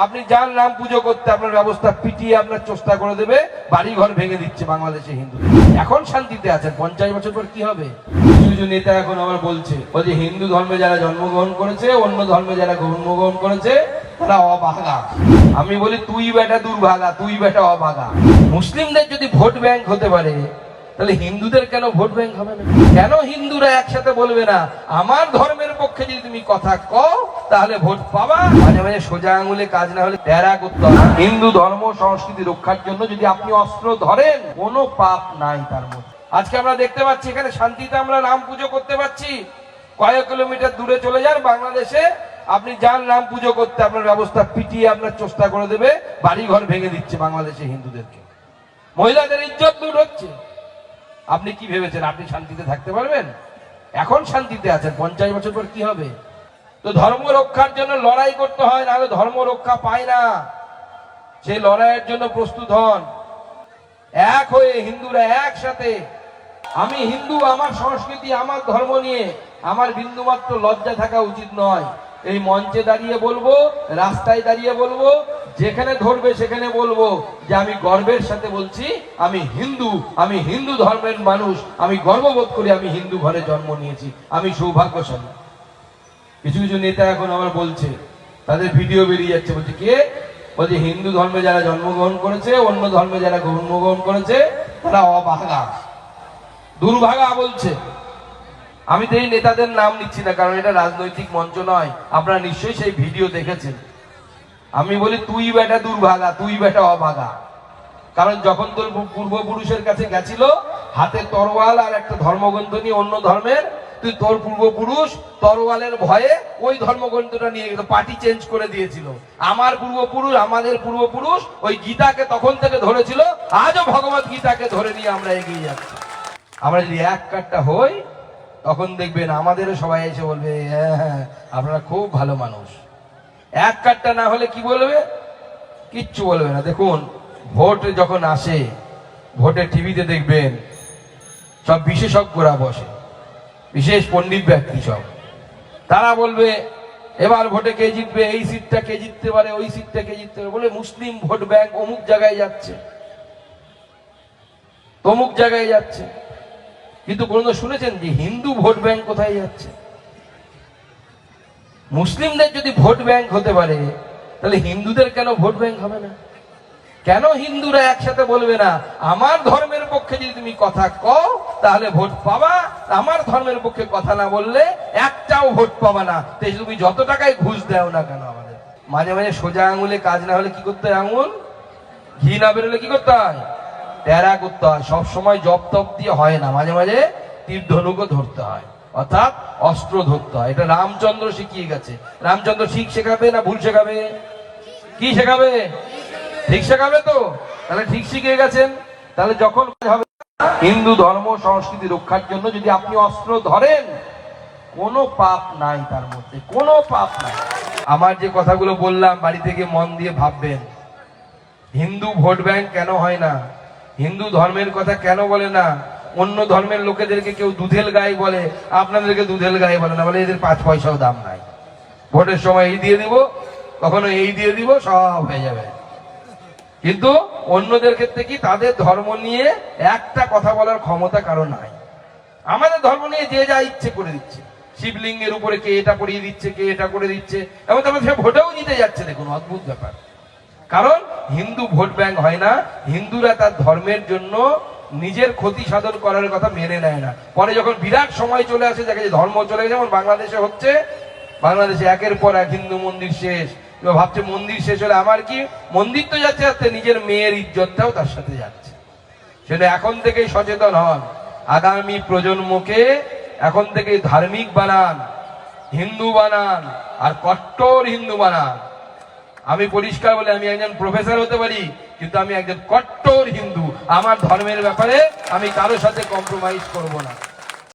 আপনি যান নাম পুজো করতে আপনার ব্যবস্থা পিটিয়ে আপনার চেষ্টা করে দেবে বাড়ি ঘর ভেঙে দিচ্ছে বাংলাদেশে হিন্দু। এখন শান্তিতে আছেন, পঞ্চাশ বছর পর কি হবে? কিছু নেতা এখন আবার বলছে বলছে হিন্দু ধর্মে যারা জন্মগ্রহণ করেছে, অন্য ধর্মে যারা জন্মগ্রহণ করেছে, তারা অভাগা। আমি বলি, তুই বেটা দুর্ভাগা, তুই বেটা অভাগা। মুসলিমদের যদি ভোট ব্যাংক হতে পারে, তাহলে হিন্দুদের কেন ভোট ব্যাংক হবে না? কেন হিন্দুরা একসাথে বলবে না, আমার ধর্মের পক্ষে যদি তুমি কথা কও তাহলে ভোট পাবা। মাঝে মাঝে সোজা আঙুলে কাজ না হলে টেরা করতে হবে হিন্দু ধর্ম সংস্কৃতি রক্ষার জন্য যদি আপনি অস্ত্র ধরেন কোনো পাপ নাই তার মধ্যে। আজকে আমরা দেখতে পাচ্ছি এখানে শান্তিতে আমরা রাম পুজো করতে পারছি। কয়েক কিলোমিটার দূরে চলে যান বাংলাদেশে। আপনি যান রাম পুজো করতে আপনার ব্যবস্থা পিটিয়ে আপনার চেষ্টা করে দেবে। বাড়ি ঘর ভেঙে দিচ্ছে বাংলাদেশে হিন্দুদেরকে। মহিলাদের ইজ্জত দূর হচ্ছে। আপনি কি ভেবেছেন আপনি শান্তিতে থাকতে পারবেন? এখন শান্তিতে আছেন পঞ্চাশ বছর পর কি হবে? তো ধর্ম রক্ষার জন্য লড়াই করতে হয়, নাহলে ধর্ম রক্ষা পায় না। সেই লড়াইয়ের জন্য প্রস্তুত হন। এক হয়ে হিন্দুরা একসাথে, আমি হিন্দু, আমার সংস্কৃতি, আমার ধর্ম নিয়ে আমার বিন্দুমাত্র লজ্জা থাকা উচিত নয়। এই মঞ্চে দাঁড়িয়ে বলব, রাস্তায় দাঁড়িয়ে বলব, যেখানে ধরবে সেখানে বলব যে আমি গর্বের সাথে বলছি, আমি হিন্দু আমি হিন্দু ধর্মের মানুষ, আমি গর্ববোধ করি আমি হিন্দু ঘরে জন্ম নিয়েছি, আমি সৌভাগ্যশালী। কিছু কিছু নেতা এখন আবার বলছে, তাদের ভিডিও বেরিয়ে যাচ্ছে, বলছে কে? বলছে হিন্দু ধর্মে যারা জন্মগ্রহণ করেছে, অন্য ধর্মে যারা জন্মগ্রহণ করেছে, তারা অভাগা। দুর্ভাগা বলছে। আমি তো এই নেতাদের নাম নিচ্ছি না, কারণ এটা রাজনৈতিক মঞ্চ নয়। আপনারা নিশ্চয়ই সেই ভিডিও দেখেছেন। আমি বলি, তুই বেটা দুর্ভাগা, তুই বেটা অভাগা। কারণ যখন তোর পূর্বপুরুষের কাছে গেছিল, হাতে তরোয়াল আর একটা ধর্মগ্রন্থ নিয়ে অন্য ধর্মের তুই তোর পূর্বপুরুষ, তরোয়ালের ভয়ে ওই ধর্মগ্রন্থটা নিয়ে গেল পার্টি চেঞ্জ করে দিয়েছিল। আমার পূর্বপুরুষ, আমাদের পূর্বপুরুষ, ওই গীতাকে তখন থেকে ধরেছিল, আজও ভগবত গীতাকে ধরে নিয়ে আমরা এগিয়ে যাচ্ছি। আমরা যদি এক কাটটা হই, তখন দেখবেন আমাদেরও সবাই এসে বলবে হ্যাঁ হ্যাঁ আপনারা খুব ভালো মানুষ। এক কাটটা না হলে কি বলবে? কিচ্ছু বলবে না। দেখুন, ভোট যখন আসে, ভোটে টিভিতে দেখবেন, সব বিশেষজ্ঞরা বসে। বিশেষ পণ্ডিত ব্যক্তি সব। তারা বলবে, এবার ভোটে কে জিতবে? এই সিটটা কে জিততে পারে? ওই সিটটা কে জিততে পারে? বলে মুসলিম ভোট ব্যাংক অমুক জায়গায় যাচ্ছে। তমুক জায়গায় যাচ্ছে। কিন্তু কোনো শুনেছেন যে হিন্দু ভোট ব্যাংক কোথায় যাচ্ছে? মুসলিমদের যদি ভোট ব্যাংক হতে পারে, তাহলে হিন্দুদের কেন ভোট ব্যাংক হবে না? কেন হিন্দুরা একসাথে বলবে না, আমার ধর্মের পক্ষে যদি তুমি কথা কও তাহলে ভোট পাবা। আমার ধর্মের পক্ষে কথা না বললে একটাও ভোট পাবা না। তাই তুমি যত টাকায় ঘুষ দেও না কেন আমাদের? মাঝে মাঝে সোজা আঙুলে কাজ না হলে কি করতে হয় আঙুল? ঘি না বেরোলে কি করতে হয়? টেরা করতে হয়। সব সময় জপ তপ দিয়ে হয় না। মাঝে মাঝে তীর ধনুকও ধরতে হয়। অর্থাৎ অস্ত্র ধরতে হয়। এটা রামচন্দ্র শিখিয়ে গেছে। রামচন্দ্র ঠিক শেখাবে না ভুল শেখাবে? কি শেখাবে? ঠিক শেখাবে তো? তাহলে ঠিক শিখে গেছেন। তাহলে যখন হবে হিন্দু ধর্ম সংস্কৃতি রক্ষার জন্য যদি আপনি অস্ত্র ধরেন, কোনো পাপ নাই তার মধ্যে, কোনো পাপ নাই। আমার যে কথাগুলো বললাম, বাড়ি থেকে মন দিয়ে ভাববেন, হিন্দু ভোট ব্যাংক কেন হয় না? হিন্দু ধর্মের কথা কেন বলে না? অন্য ধর্মের লোকেদেরকে কেউ দুধেল গায়ে বলে, আপনাদেরকে দুধেল গায়ে বলে না, বলে এদের পাঁচ পয়সাও দাম নাই। ভোটের সময় এই দিয়ে দিব, কখনো এই দিয়ে দিব, সব হয়ে যাবে। কিন্তু অন্যদের ক্ষেত্রে কি তাদের ধর্ম নিয়ে একটা কথা বলার ক্ষমতা কারও নাই। আমাদের ধর্ম নিয়ে যে যা ইচ্ছে করে দিচ্ছে। শিবলিঙ্গের উপরে কে এটা পড়িয়ে দিচ্ছে, কে এটা করে দিচ্ছে এবং তারপর সে ভোটেও নিতে যাচ্ছে, দেখুন, অদ্ভুত ব্যাপার। কারণ হিন্দু ভোট ব্যাংক হয় না, হিন্দুরা তার ধর্মের জন্য নিজের ক্ষতি সাধন করার কথা মেনে নেয় না। পরে যখন বিরাট সময় চলে আসে, দেখে যে ধর্ম চলে গেছে, যেমন বাংলাদেশে হচ্ছে, বাংলাদেশে একের পর এক হিন্দু মন্দির শেষ এবার ভাবছে মন্দির শেষ হলে আমার কি? মন্দির তো যাচ্ছে যাচ্ছে নিজের মেয়ের ইজ্জতটাও তার সাথে যাচ্ছে। সেটা এখন থেকেই সচেতন হন। আগামী প্রজন্মকে এখন থেকেই ধার্মিক বানান, হিন্দু বানান, আর কট্টর হিন্দু বানান। আমি পরিষ্কার বলে আমি একজন প্রফেসর হতে পারি, কিন্তু আমি একজন কট্টর হিন্দু। আমার ধর্মের ব্যাপারে আমি কারোর সাথে কম্প্রোমাইজ করব না।